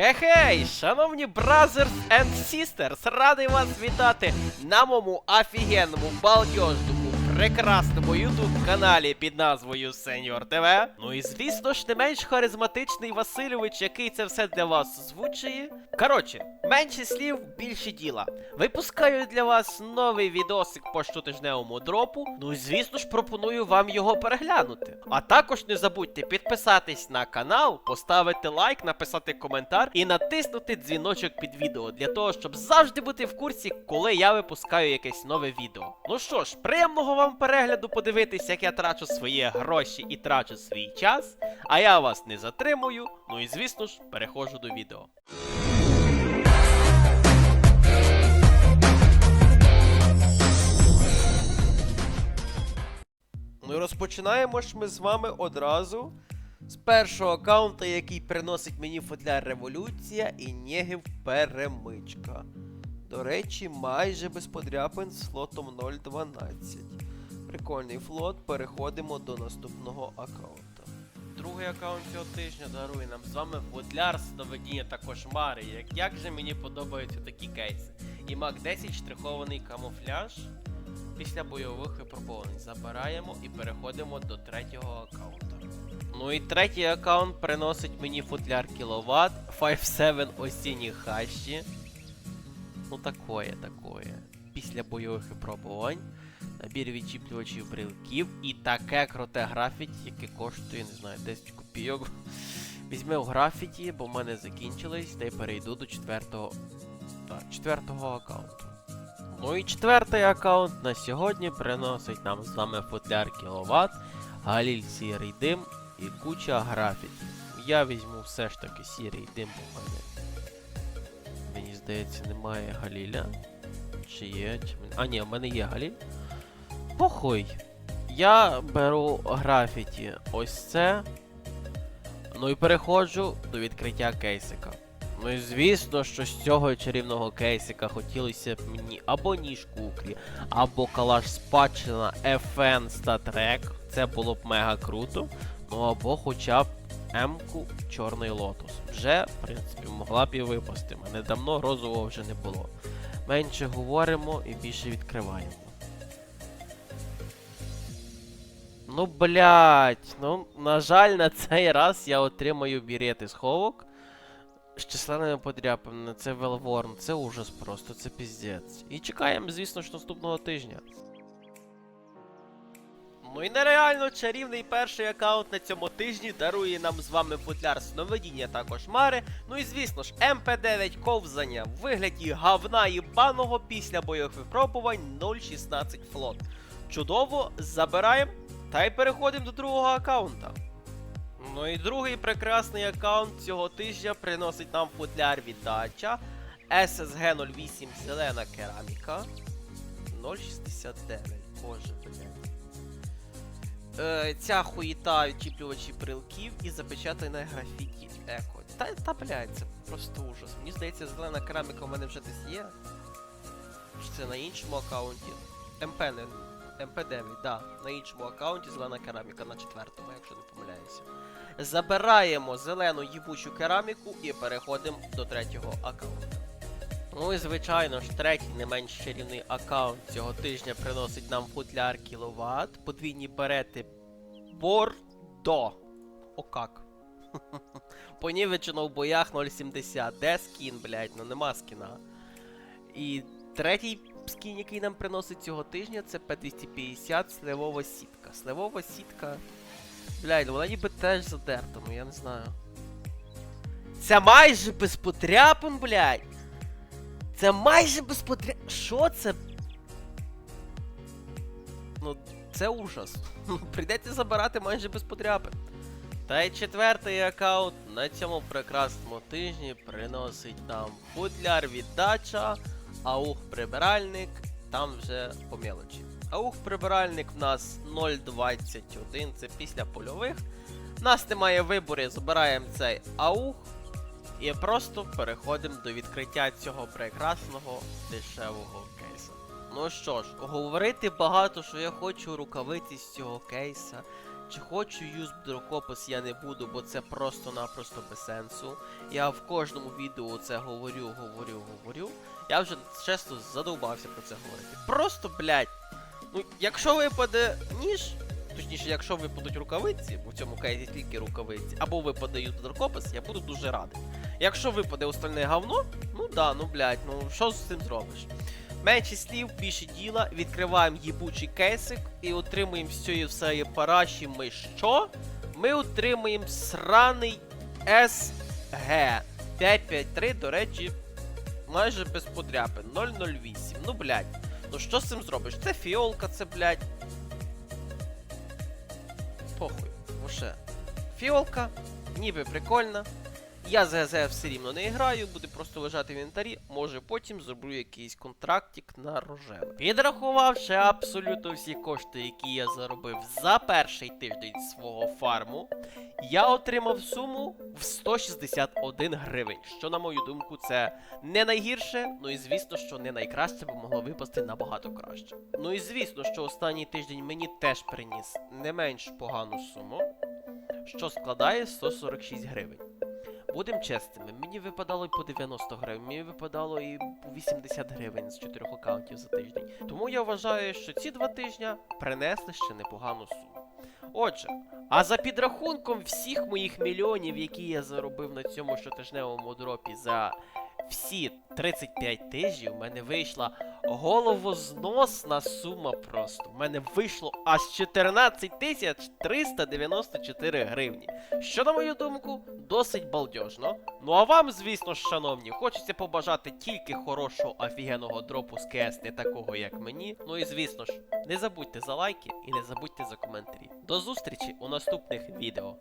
Хе-хей, шановні brothers and sisters, радий вас вітати на моєму офігенному, балдежному, прекрасному ютуб каналі під назвою Сеньор ТВ. Ну і звісно ж не менш харизматичний Васильович, який це все для вас озвучує. Коротше, менше слів, більше діла. Випускаю для вас новий відосик по щотижневому дропу. Ну і звісно ж пропоную вам його переглянути. А також не забудьте підписатись на канал, поставити лайк, написати коментар і натиснути дзвіночок під відео для того, щоб завжди бути в курсі, коли я випускаю якесь нове відео. Ну що ж, приємного вам перегляду подивитись, як я трачу свої гроші і трачу свій час. А я вас не затримую. Ну і звісно ж, переходжу до відео. Ну і розпочинаємо ж ми з вами одразу з першого аккаунта, який приносить мені футляр Революція і Нєгів Перемичка. До речі, майже без подряпин з флотом 0.12. Прикольний флот, переходимо до наступного аккаунта. Другий аккаунт цього тижня дарує нам з вами футляр сновидіння та кошмари. Як, як же мені подобаються такі кейси. І Мак 10 штрихований камуфляж. Після бойових випробувань забираємо і переходимо до третього аккаунта. Ну і третій аккаунт приносить мені футляр кіловат, 5-7 осінні хащі. Ну такое, такое. Після бойових випробувань. Набір відчіплювачів брелків і таке круте графіті, яке коштує, не знаю, 10 копійок. Візьмемо графіті, бо в мене закінчились, та й перейду до четвертого. Так, четвертого аккаунту. Ну і четвертий аккаунт на сьогодні приносить нам з вами футляр кіловат, Галіль сірий дим і куча графіті. Я візьму все ж таки сірий дим, бо в мене. Мені здається, немає Галіля. Чи є? Чи... А, ні, в мене є Галіль. Похуй. Я беру графіті ось це. Ну і переходжу до відкриття кейсика. Ну і звісно, що з цього чарівного кейсика хотілося б мені або ніж куклі, або калаш спадщина FN Статрек. Це було б мега круто. Ну або хоча б М-ку Чорний Лотос. Вже, в принципі, могла б і випасти. Мене давно розового вже не було. Менше говоримо і більше відкриваємо. Ну, блять, ну, на жаль, на цей раз я отримаю бірети сховок з численними подряпинами. Це Велворн, це ужас просто, це піздець. І чекаємо, звісно ж, наступного тижня. Ну і нереально чарівний перший аккаунт на цьому тижні дарує нам з вами футляр сновидіння та кошмари. Ну і звісно ж, МП9 ковзання в вигляді гавна і баного після бойових випробувань 0.16 флот. Чудово, забираємо та й переходимо до другого аккаунта. Ну і другий прекрасний аккаунт цього тижня приносить нам футляр віддача SSG 08 зелена кераміка 069. Боже, блядь. Е, ця хуїта відчіплювачі брелків і запечатане графіті еко. Та, та блядь, це просто ужас. Мені здається, зелена кераміка в мене вже десь є. Чи це на іншому аккаунті? МП не. МП9, да. На іншому аккаунті зелена кераміка на четвертому, якщо не помиляюся. Забираємо зелену їбучу кераміку і переходимо до третього аккаунту. Ну і звичайно ж, третій не менш чарівний аккаунт цього тижня приносить нам футляр кіловат, подвійні берети Бордо. О как. Понівечено в боях 0.70. Де скін, блядь, ну нема скіна. І третій скін, який нам приносить цього тижня, це P250 сливова сітка. Сливова сітка. Блядь, ну вона ніби теж задерта, ну я не знаю. Це майже без потряпин, блядь. Це майже без потряпин. Що це? Ну, це ужас. Прийдеться забирати майже без подряпин. Та й четвертий аккаунт на цьому прекрасному тижні приносить нам футляр віддача, аух прибиральник, там вже по мелочі. Аух прибиральник в нас 0.21, це після польових. У нас немає вибору, забираємо цей аух і просто переходимо до відкриття цього прекрасного дешевого кейсу. Ну що ж, говорити багато, що я хочу рукавиці з цього кейса. Чи хочу юз дрокопис я не буду, бо це просто-напросто без сенсу. Я в кожному відео це говорю, говорю, говорю. Я вже чесно задовбався про це говорити. Просто, блядь, ну, якщо випаде ніж, точніше, якщо випадуть рукавиці, бо в цьому кейсі тільки рукавиці, або випаде юз дрокопис, я буду дуже радий. Якщо випаде остальне говно, ну да, ну блядь, ну що з цим зробиш? Менше слів, більше діла, відкриваємо їбучий кейсик і отримуємо з цієї всієї параші ми що? Ми отримуємо сраний SG 553, до речі, майже без подряпин. 008. Ну, блядь. Ну що з цим зробиш? Це фіолка, це, блядь. Похуй. Воше. Фіолка, ніби прикольна. Я з ГЗ все рівно не граю, буде просто лежати в інвентарі. Може потім зроблю якийсь контрактик на рожеве. Підрахувавши абсолютно всі кошти, які я заробив за перший тиждень свого фарму, я отримав суму в 161 гривень. Що, на мою думку, це не найгірше, ну і звісно, що не найкраще, бо могло випасти набагато краще. Ну і звісно, що останній тиждень мені теж приніс не менш погану суму, що складає 146 гривень. Будем чесними, мені випадало і по 90 гривень, мені випадало і по 80 гривень з 4 аккаунтів за тиждень. Тому я вважаю, що ці два тижня принесли ще непогану суму. Отже, а за підрахунком всіх моїх мільйонів, які я заробив на цьому щотижневому дропі за всі 35 тижнів, в мене вийшла головозносна сума просто. В мене вийшло аж 14 тисяч 394 гривні. Що, на мою думку, досить балдежно. Ну а вам, звісно шановні, хочеться побажати тільки хорошого офігенного дропу з КС, не такого, як мені. Ну і звісно ж, не забудьте за лайки і не забудьте за коментарі. До зустрічі у наступних відео.